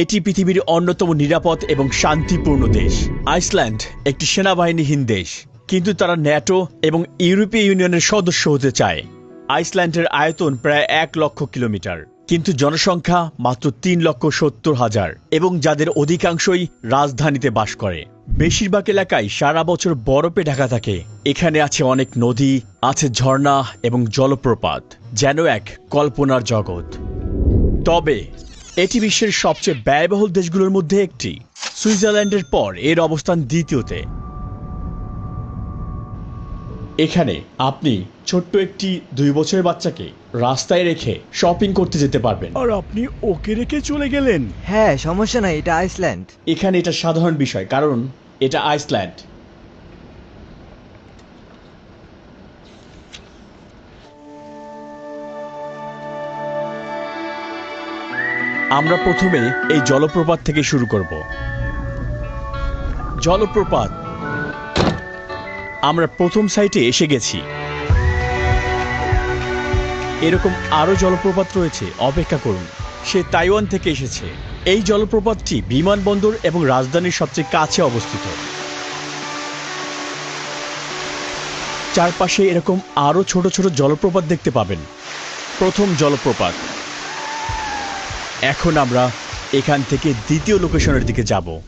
এটি পৃথিবীর অন্যতম নিরাপদ এবং শান্তিপূর্ণ দেশ। আইসল্যান্ড একটি সেনাবাহিনীহীন দেশ, কিন্তু তারা ন্যাটো এবং ইউরোপীয় ইউনিয়নের সদস্য হতে চায়। আইসল্যান্ডের আয়তন প্রায় এক লক্ষ কিলোমিটার, কিন্তু জনসংখ্যা মাত্র তিন লক্ষ সত্তর হাজার এবং যাদের অধিকাংশই রাজধানীতে বাস করে। বেশিরভাগ এলাকায় সারা বছর বরফে ঢাকা থাকে। এখানে আছে অনেক নদী, আছে ঝর্ণা এবং জলপ্রপাত, যেন এক কল্পনার জগৎ। তবে এটি বিশ্বের সবচেয়ে ব্যয়বহুল দেশগুলোর মধ্যে একটি। সুইজারল্যান্ডের পর এর অবস্থান দ্বিতীয়তে। এখানে আপনি ছোট্ট একটি দুই বছরের বাচ্চাকে রাস্তায় রেখে শপিং করতে যেতে পারবেন। আর আপনি ওকে রেখে চলে গেলেন? হ্যাঁ সমস্যা নাই এটা আইসল্যান্ড। এখানে এটা সাধারণ বিষয় কারণ এটা আইসল্যান্ড। আমরা প্রথমে এই জলপ্রপাত থেকে শুরু করব। জলপ্রপাত। আমরা প্রথম সাইটে এসে গেছি। এরকম আরও জলপ্রপাত রয়েছে, অপেক্ষা করুন। সে তাইওয়ান থেকে এসেছে। এই জলপ্রপাতটি বিমানবন্দর এবং রাজধানীর সবচেয়ে কাছে অবস্থিত। চারপাশে এরকম আরও ছোট ছোট জলপ্রপাত দেখতে পাবেন। প্রথম জলপ্রপাত। এখন আমরা এখান থেকে দ্বিতীয় লোকেশনের দিকে যাব।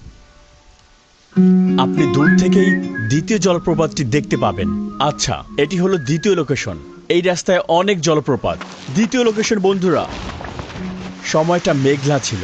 আপনি দূর থেকেই দ্বিতীয় জলপ্রপাতটি দেখতে পাবেন। আচ্ছা এটি হলো দ্বিতীয় লোকেশন এই রাস্তায় অনেক জলপ্রপাত। দ্বিতীয় লোকেশন বন্ধুরা, সময়টা মেঘলা ছিল।